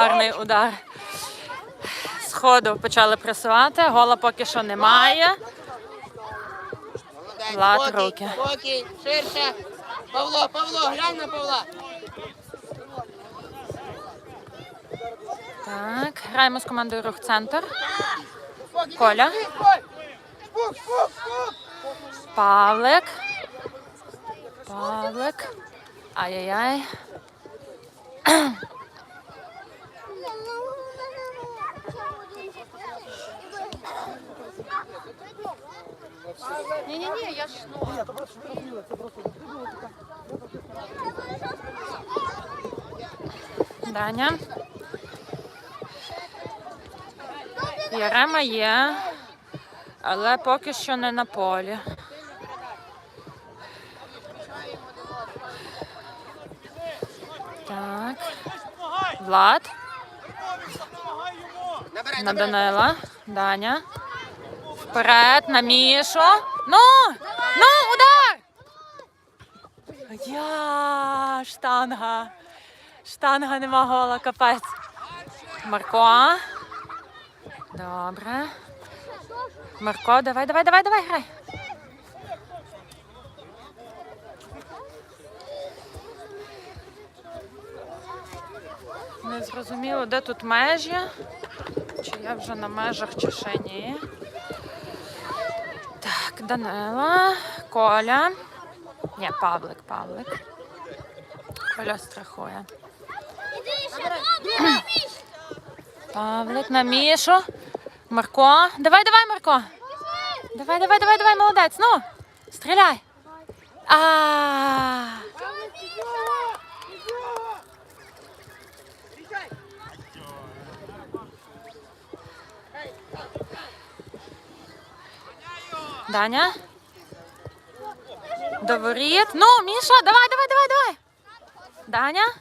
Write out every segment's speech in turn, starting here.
Гарний удар. Сходу почали пресувати, гола поки що немає. Влад, руки. Спокій, ширше. Павло, Павло, глянь на Павла. Так, граємо з командою Рух Центр. Коля. Павлик. Павлик. Ай-яй-яй. Ні-ні-ні, я ж ну. Даня. Ярема є, але поки що не на полі. Так. Влад. На. Данила. Даня. Вперед, на Мішу. Ну! Ну, удар! Я штанга. Штанга нема гола, капець. Марко. Добре. Марко, давай, давай, давай, давай, грай. Не зрозуміло, де тут межі. Чи я вже на межах, чи ще ні. Так, Данила, Коля. Ні, Павлик, Павлик. Коля страхує. Павлик на Мішу. Марко. Давай, давай, Марко. Давай, давай, давай, давай, молодець. Ну, стріляй. А. Даня. До воріт. Ну, Міша, давай, давай, давай, давай. Даня.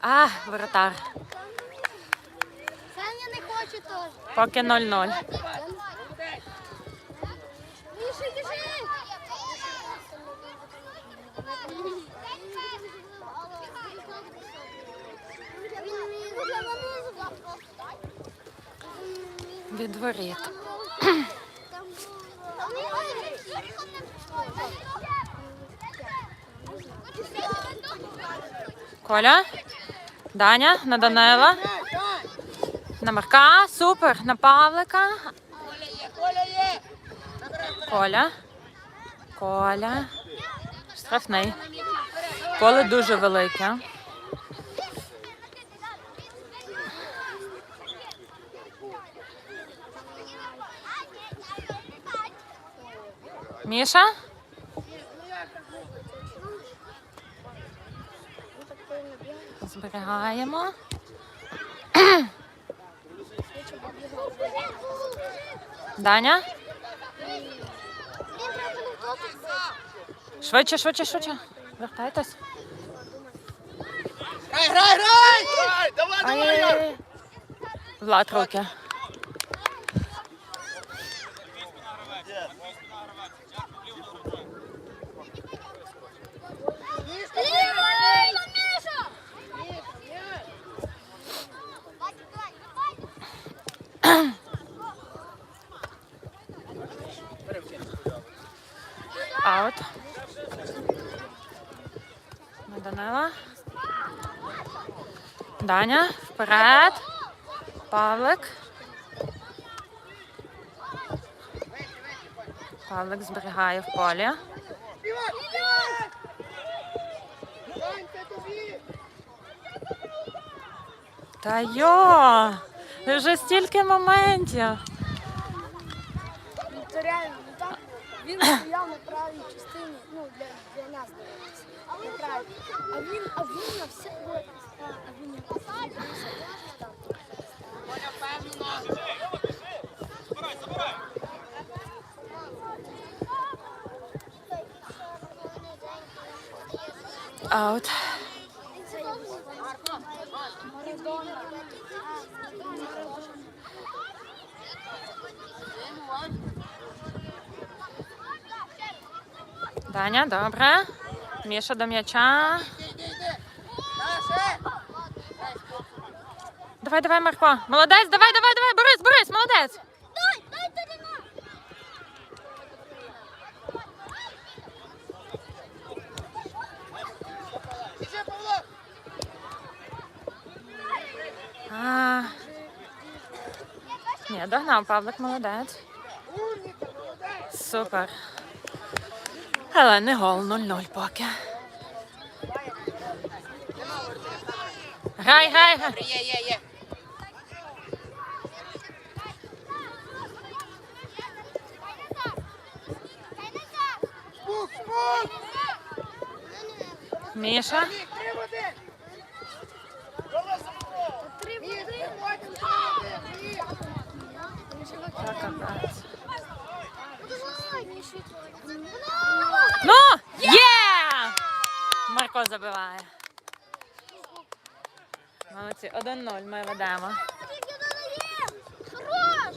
А, воротар. Саня не хоче теж. Поки 0-0. Міша, біжи! Від воріт. Коля. Даня на Данила. На Марка. Супер. На Павлика. Коля Коля. Штрафний. Поле дуже велике. Міша? Зберігаємо. Даня? Швидше, швидше, швидше. Вертайтесь. Грай, грай, грай! Давай, Ай-яй-яй. Влад руки. Аут. На Данила. Даня, вперед. Павлик. Павлик зберігає в полі. Та йо! Вже стільки моментів. Це реально, ну так, він стояв на правій частині, ну, для, для нас дивитися. На правій. А він, а він на все, а він на все. Коля, впевнено. Аут. Даня, добре. Міша до м'яча. Іди, іди, іди. Та, ще. Давай, давай, Марко. Молодець, давай, давай, давай. Борис, Борис, молодець. Дай, дай. Іди, А... Ні, догнав Павлик, молодець. Молодець! Супер. Але не гол 0-0 поки. Грай, грай, грай. Є, є, є. Спук, спук! Міша. Вік, три в один! Три Вік, води. виходимо, три в один, Вік! Та капець. Давай, Міші. Ну, є! Марко забиває. Молодці, 1-0 ми ведемо. Хорош!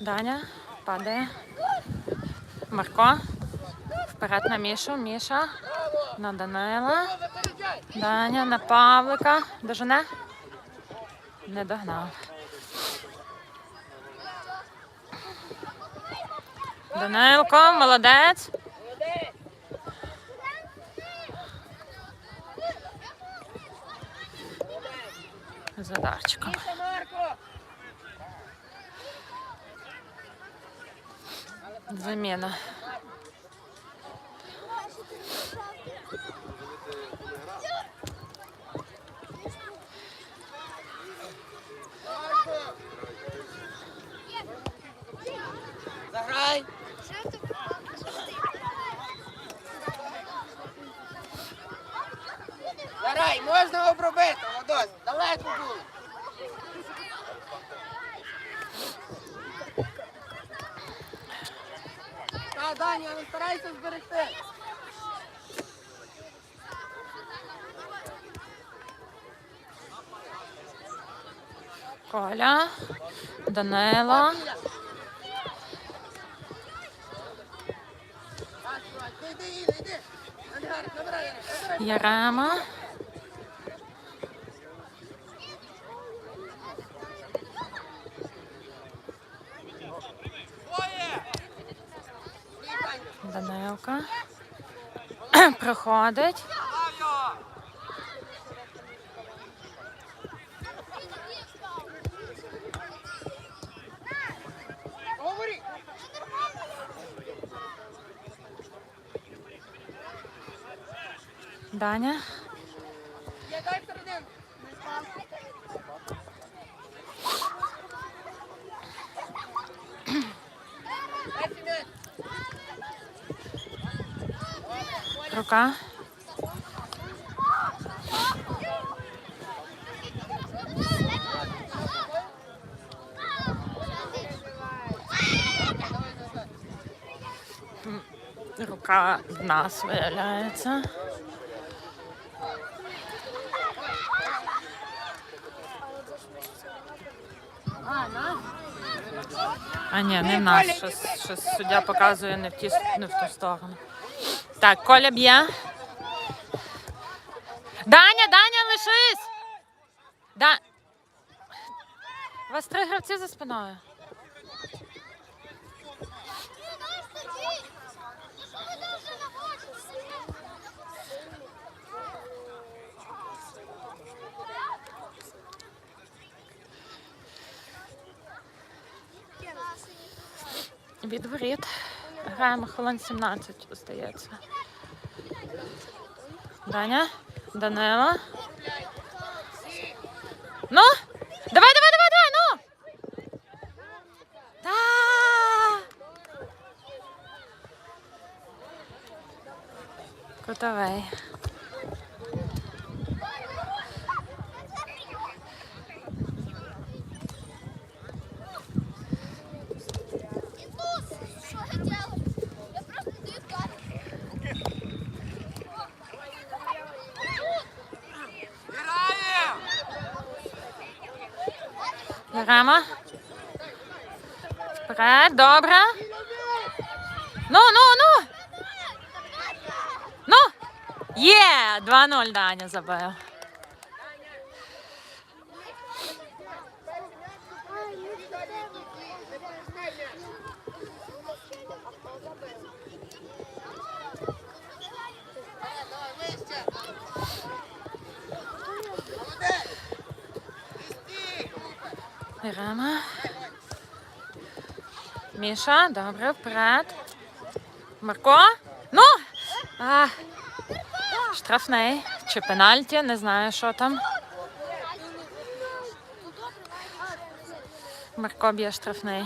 Даня падає. Марко. Вперед на Мішу. Міша. На Данила. Даня на Павлика. Дожене? Не догнав. Данилко, молодець. За Дарчиком. Іди, Марко! Заміна. Марко! Заграй! Заграй, можна обробити, Владос, далеко було. Та, Даня, але старайся зберегти. Коля. Данила. Ярема. Данилка. Проходить. Даня. Я дай середину. Дай м'яч. Рука. Рука в нас виявляється. А ні, не наш. Щось, щось суддя показує не в, ті, не в ту сторону. Так, Коля б'є. Даня, Даня, лишись! Да... У вас три гравці за спиною. Від воріт. Граємо хвилин 17, здається. Даня, Данила. Ну, давай, давай, давай, давай, ну. Да. Кутовий. Що я делаю? Я просто даю карты. Граємо! Беремо. Вперед, добре. Ну, ну, ну. Ну. Є! 2-0 Даня забив. Беремо. Міша, добре, вперед. Марко. Ну! А, штрафний чи пенальті, не знаю, що там. Марко б'є штрафний.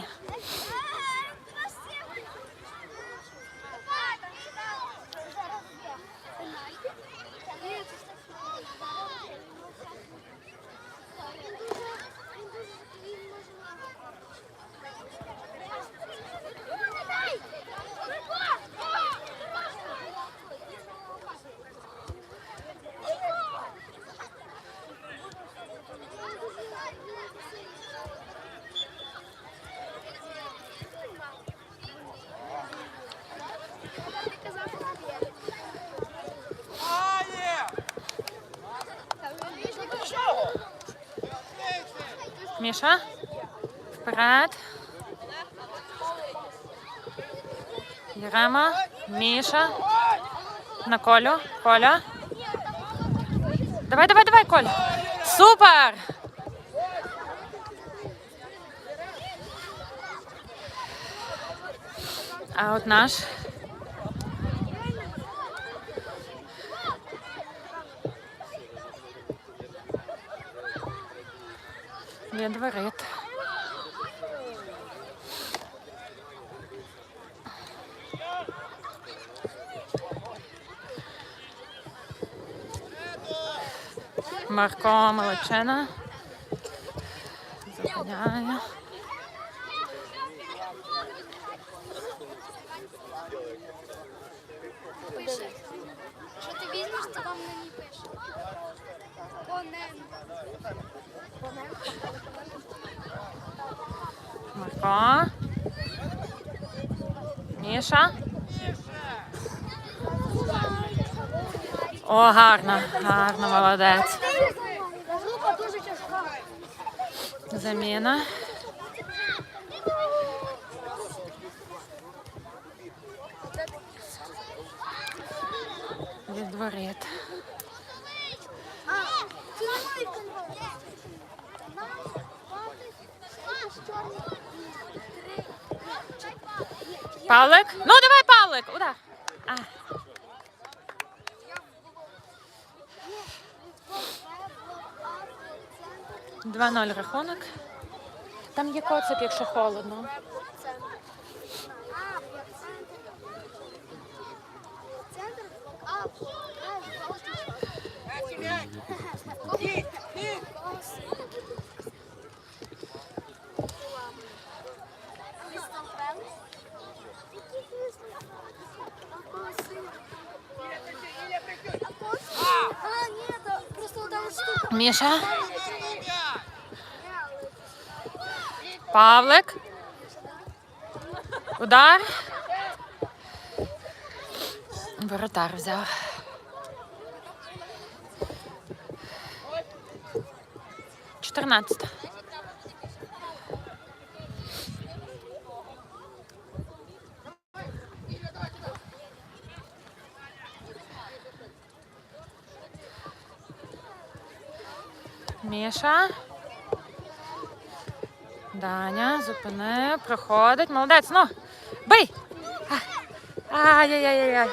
Міша. Вперед. Єрема. Міша. На Колю. Коля. Давай, давай, давай, Коля. Супер! А от наш. Від воріт. Марко Молодчина. Зупиняє. Що ти візьмеш, то вам мені пише. Конем. Марко. Міша. О, гарно, гарно, молодець. Заміна. Від воріт. А, це мій контроль. Павлик. Ну, давай, Павлик. Удар. А. Два ноль рахунок. Там є коцик, якщо холодно. Центр. Міша. Павлик. Удар. Воротар взяв. Чотирнадцята. Міша. Даня, зупини, проходить. Молодець, ну. Бий! Ай-яй-яй-яй.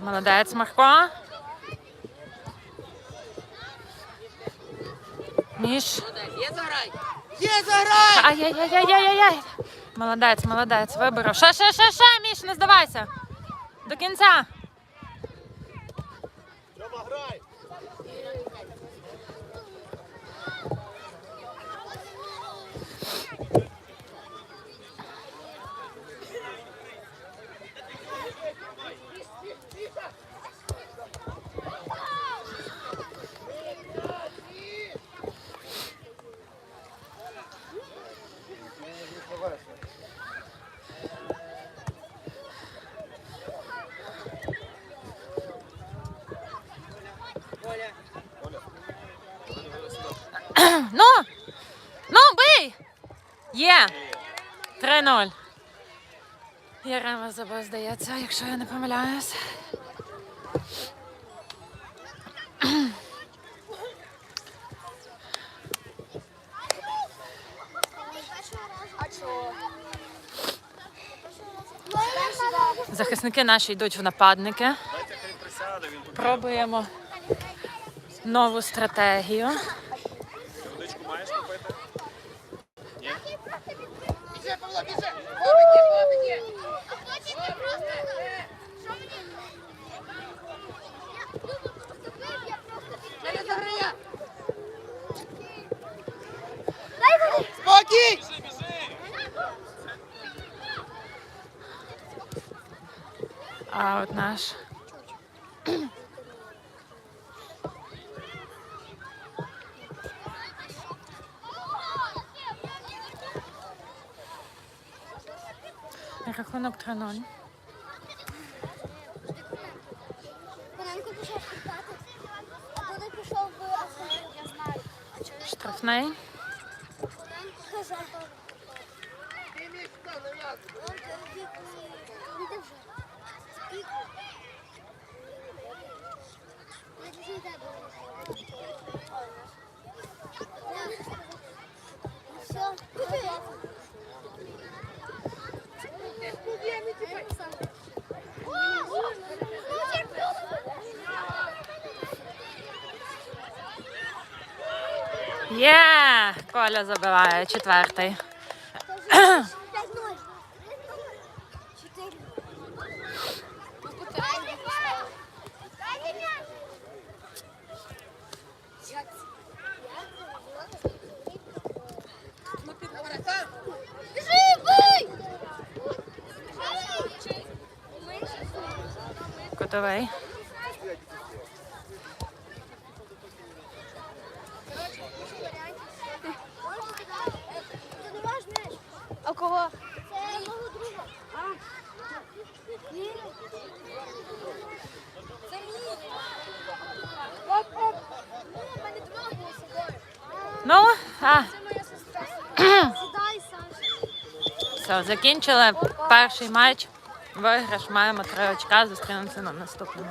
Молодець, Марко. Міш. Є заграй! Є заграй! Ай-яй-яй-яй-яй-яй. Молодець, молодець, виборов. Ще, ще, ще, ще, Міш, не здавайся. До кінця. Ну, ну, бий! Є! 3-0. Ярема забив, здається, якщо я не помиляюсь. Захисники наші йдуть в нападники. Пробуємо нову стратегію. Біжи, Павло, біжи! Побіги, побіги! Не заграє! Спокій! А от наш. Рахунок 3-0. Ранку пішов купати, а туди пішов в автомобіль, я знаю. Штрафний. Казав. Є! Коля забиває четвертий. 5-0. 4. Біжи, бий! Котовий. Ти не ваш м'яч? А кого? Це мого друга. А? Ні. Це мій. Оп, оп. Ні, в мене два були з собою. Ну, а, Це моя сестра. Сідай, Саша. все, закінчили перший матч. Виграш, маємо три очка, зустрінемося на наступному.